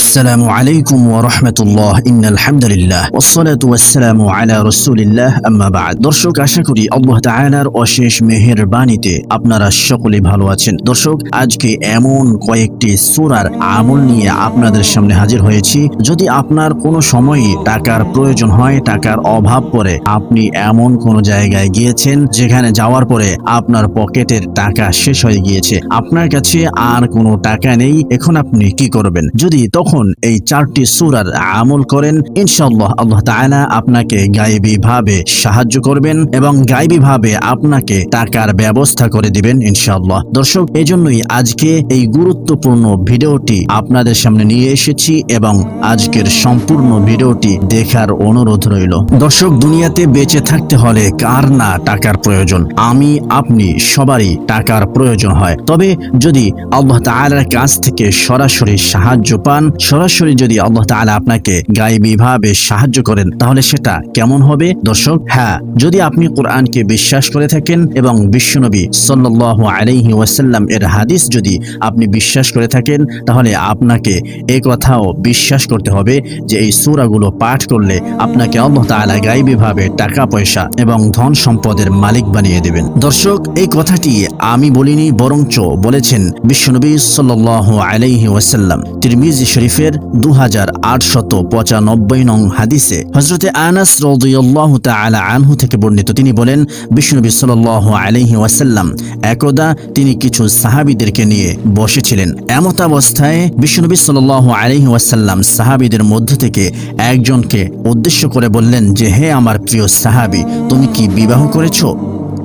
আসসালামু আলাইকুম ওয়া রাহমাতুল্লাহ, ইন্নাল হামদুলিল্লাহ ওয়াসসালাতু ওয়াসসালামু আলা রাসূলিল্লাহ, আম্মা বাদ। দর্শক, আশা করি আল্লাহ তাআলার অশেষ মেহেরবানিতে আপনারা সকলে ভালো আছেন। দর্শক, আজকে এমন কয়েকটি সূরার আমল নিয়ে আপনাদের সামনে হাজির হয়েছি। যদি আপনার কোনো সময়ে টাকার প্রয়োজন হয়, টাকার অভাব পড়ে, আপনি এমন কোনো জায়গায় গিয়েছেন যেখানে যাওয়ার পরে আপনার পকেটের টাকা শেষ হয়ে গিয়েছে। আপনার কাছে আর কোনো টাকা নেই, এখন আপনি কি করবেন? যদি তখন এই চারটি সুরার আমল করেন ইনশাল্লাহ আল্লাহ তায়না আপনাকে গায়েবী ভাবে সাহায্য করবেন এবং গায়েবী ভাবে আপনাকে টাকার ব্যবস্থা করে দিবেন ইনশাল্লাহ দর্শক, এজন্যই আজকে এই গুরুত্বপূর্ণ ভিডিওটি আপনাদের সামনে নিয়ে এসেছি এবং আজকের সম্পূর্ণ ভিডিওটি দেখার অনুরোধ রইল। দর্শক, দুনিয়াতে বেঁচে থাকতে হলে কার না টাকার প্রয়োজন? আমি, আপনি সবারই টাকার প্রয়োজন হয়। তবে যদি আল্লাহ তাআলার কাছ থেকে সরাসরি সাহায্য পান সরাসরি যদি আল্লাহ তাআলা আপনাকে গায়েবীভাবে সাহায্য করেন, তাহলে সেটা কেমন হবে? দর্শক হ্যাঁ যদি আপনি কোরআনকে বিশ্বাস করে থাকেন এবং বিশ্বনবী সাল্লাল্লাহু আলাইহি ওয়াসাল্লাম এর হাদিস যদি আপনি বিশ্বাস করে থাকেন, তাহলে আপনাকে এই কথাও বিশ্বাস করতে হবে যে এই সূরাগুলো পাঠ করলে আপনাকে আল্লাহ তাআলা গায়েবী ভাবে টাকা, পয়সা এবং ধন সম্পদের মালিক বানিয়ে দেবেন। দর্শক, এই কথাটি আমি বলিনি, বরঞ্চ বলেছেন বিশ্বনবী সাল্লাল্লাহু আলাইহি ওয়াসাল্লাম। তিরমিজি শরীফের দু হাজার আটশত পঁচানব্বই নং হাদিসে হজরতে আনাস রাদিয়াল্লাহু তাআলা আনহু থেকে বর্ণিত। তিনি বলেন বিশ্বনবী সাল্লাল্লাহু আলাইহি ওয়াসাল্লাম একদা তিনি কিছু সাহাবীদেরকে নিয়ে বসেছিলেন। এমত অবস্থায় বিশ্বনবী সাল্লাল্লাহু আলাইহি ওয়াসাল্লাম সাহাবীদের মধ্য থেকে একজনকে উদ্দেশ্য করে বললেন যে, হে আমার প্রিয় সাহাবী, তুমি কি বিবাহ করেছ?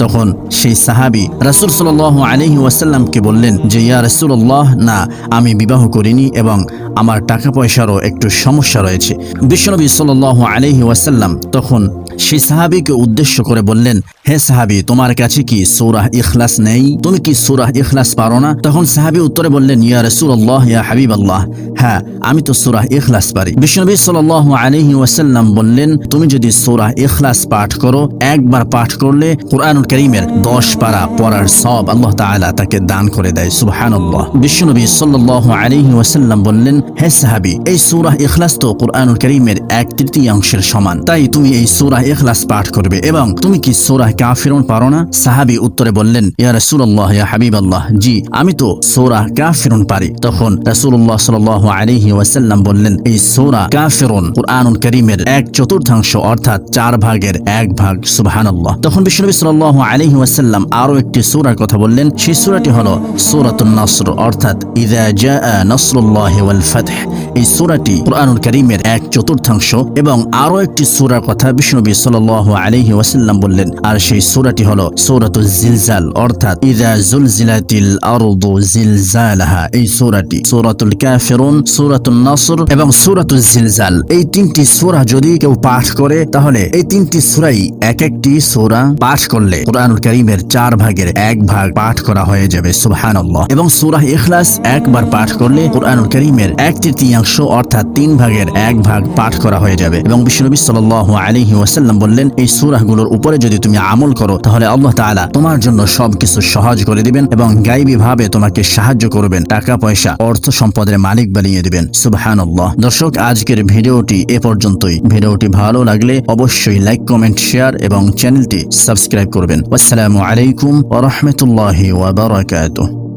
তখন সেই সাহাবি রাসুল সাল আলহি ওয়াসাল্লামকে বললেন যে, ইয়া রাসুল্লাহ না, আমি বিবাহ করিনি এবং আমার টাকা পয়সারও একটু সমস্যা রয়েছে। বিশ্বনবী সাল আলহি ওয়াসাল্লাম তখন সেই সাহাবিকে উদ্দেশ্য করে বললেন, হে সাহাবি, তোমার কাছে কি সৌরাহ ইখলাস নেই? তুমি কি সৌরাহ ইখলাস পারো না? তখন সাহাবি উত্তরে বললেন, ইয়া রসুল্লাহ ইয়া হাবিব আল্লাহ হ্যাঁ আমি তো সৌরাহ ইখলাস পারি। বিশ্বনবী সাল আলহি ওয়াসাল্লাম বললেন, তুমি যদি সৌরাহ ইখলাস পাঠ করো, একবার পাঠ করলে কোরআনুল করিমের দশ পারা পড়ার সব আল্লাহ তাআলা তাকে দান করে দেয়, সুবহানাল্লাহ। বিশ্বনবী সাল্লাল্লাহু আলাইহি ওয়াসাল্লাম বললেন, হে সাহাবী, এই সূরা ইখলাস তো কোরআনুল করিমের এক তৃতীয়াংশের সমান। তাই তুমি এই সূরা ইখলাস পাঠ করবে এবং তুমি কি সূরা কাফিরুন পারো না সাহাবী উত্তরে বললেন, ইয়া রাসূলুল্লাহ, ইয়া হাবিবাল্লাহ। জি, আমি তো সূরা কাফিরুন পারি। তখন রাসূলুল্লাহ সাল্লাল্লাহু আলাইহি ওয়াসাল্লাম বললেন, এই সূরা কাফিরুন কোরআনুল করিমের এক চতুর্থাংশ, অর্থাৎ চার ভাগের এক ভাগ, সুবহানাল্লাহ। তখন বিশ্বনবী সাল্লাল্লাহু আলাইহি ওয়াসাল্লাম আরও একটি সূরার কথা বললেন। সেই সূরাটি হলো সূরাতুন নসর, অর্থাৎ ইযা জাআ নসরুল্লাহি ওয়াল ফাতহ। এই সূরাটি কুরআনুল কারীমের এক চতুর্থাংশ এবং আরও একটি সূরার কথা বিষ্ণুনবী বললেন, আর সেই সূরাটি হলো জিলজাল, অর্থাৎ জুলজিলাতিল আরদু এই সূরাটি। নসর এবং জিলজাল। এই তিনটি সূরা যদি কেউ পাঠ করে, তাহলে এই তিনটি সূরাই এক একটি সূরা পাঠ করলে কোরআনুল করিমের চার ভাগের এক ভাগ পাঠ করা হয়ে যাবে, সুবহানাল্লাহ। এবং সূরাহ ইখলাস একবার পাঠ করলে কোরআনুল করিমের এক তৃতীয়াংশ, অর্থাৎ তিন ভাগের এক ভাগ পাঠ করা হয়ে যাবে। এবং বিশ্বনবী সাল্লাল্লাহু আলাইহি ওয়াসাল্লাম বললেন, এই সূরাগুলোর উপরে যদি তুমি আমল করো, তাহলে আল্লাহ তাআলা তোমার জন্য সবকিছু সহজ করে দিবেন এবং গাইবী ভাবে তোমাকে সাহায্য করবেন টাকা পয়সা অর্থ সম্পদের মালিক বানিয়ে দিবেন। সুবহানাল্লাহ। দর্শক, আজকের ভিডিওটি এ পর্যন্তই। ভিডিওটি ভালো লাগলে অবশ্যই লাইক, কমেন্ট, শেয়ার এবং চ্যানেলটি সাবস্ক্রাইব করবেন। আসসালামু আলাইকুম ওয়া রাহমাতুল্লাহি ওয়া বারাকাতুহু।